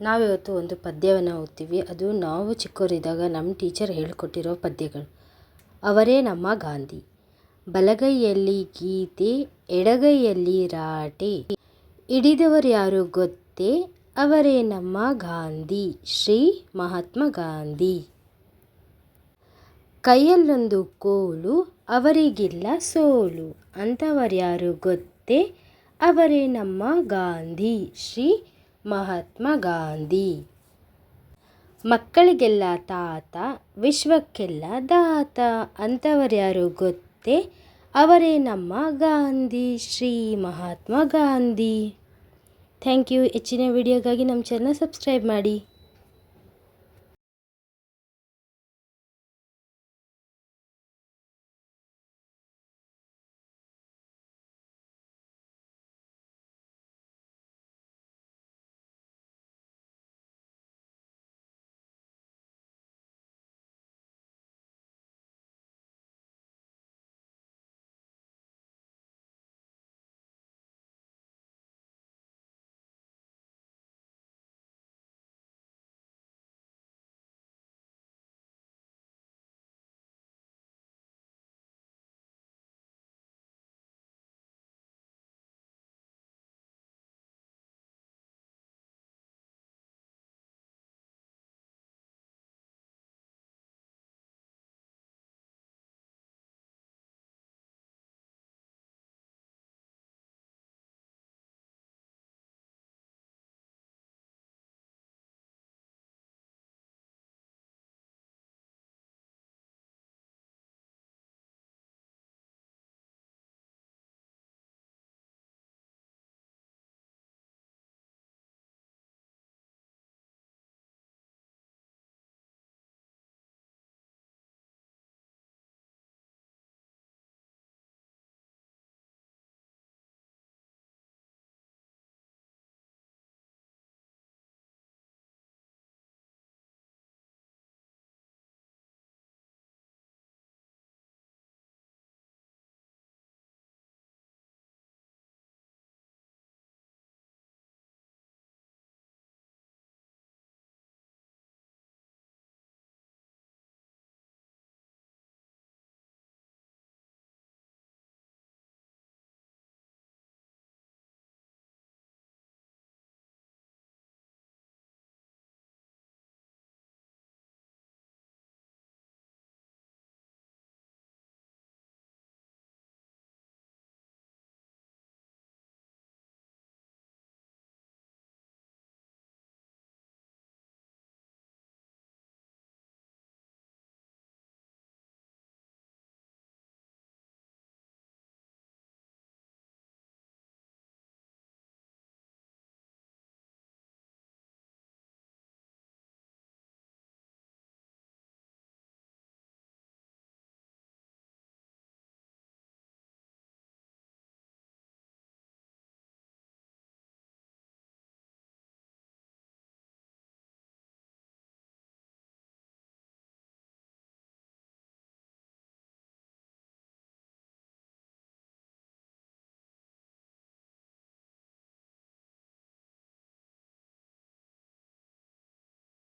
ನಾವಿವತ್ತು ಒಂದು ಪದ್ಯವನ್ನು ಓದ್ತೀವಿ. ಅದು ನಾವು ಚಿಕ್ಕವರಿದ್ದಾಗ ನಮ್ಮ ಟೀಚರ್ ಹೇಳಿಕೊಟ್ಟಿರೋ ಪದ್ಯಗಳು. ಅವರೇ ನಮ್ಮ ಗಾಂಧಿ. ಬಲಗೈಯಲ್ಲಿ ಗೀತೆ, ಎಡಗೈಯಲ್ಲಿ ರಾಟೆ. ಹಿಡಿದವರು ಯಾರು ಗೊತ್ತೇ? ಅವರೇ ನಮ್ಮ ಗಾಂಧಿ. ಶ್ರೀ ಮಹಾತ್ಮ ಗಾಂಧಿ. ಕೈಯಲ್ಲೊಂದು ಕೋಲು, ಅವರಿಗಿಲ್ಲ ಸೋಲು. ಅಂಥವರ್ಯಾರು ಗೊತ್ತೇ? ಅವರೇ ನಮ್ಮ ಗಾಂಧಿ. ಶ್ರೀ ಮಹಾತ್ಮ ಗಾಂಧಿ. ಮಕ್ಕಳಿಗೆಲ್ಲ ತಾತ, ವಿಶ್ವಕ್ಕೆಲ್ಲ ದಾತ ಅಂಥವರ್ಯಾರು ಗೊತ್ತೇ? ಅವರೇ ನಮ್ಮ ಗಾಂಧಿ, ಶ್ರೀ ಮಹಾತ್ಮ ಗಾಂಧಿ. Thank you. ಹೆಚ್ಚಿನ ವಿಡಿಯೋಗಾಗಿ ನಮ್ಮ ಚಾನಲ್ ಸಬ್ಸ್ಕ್ರೈಬ್ ಮಾಡಿ.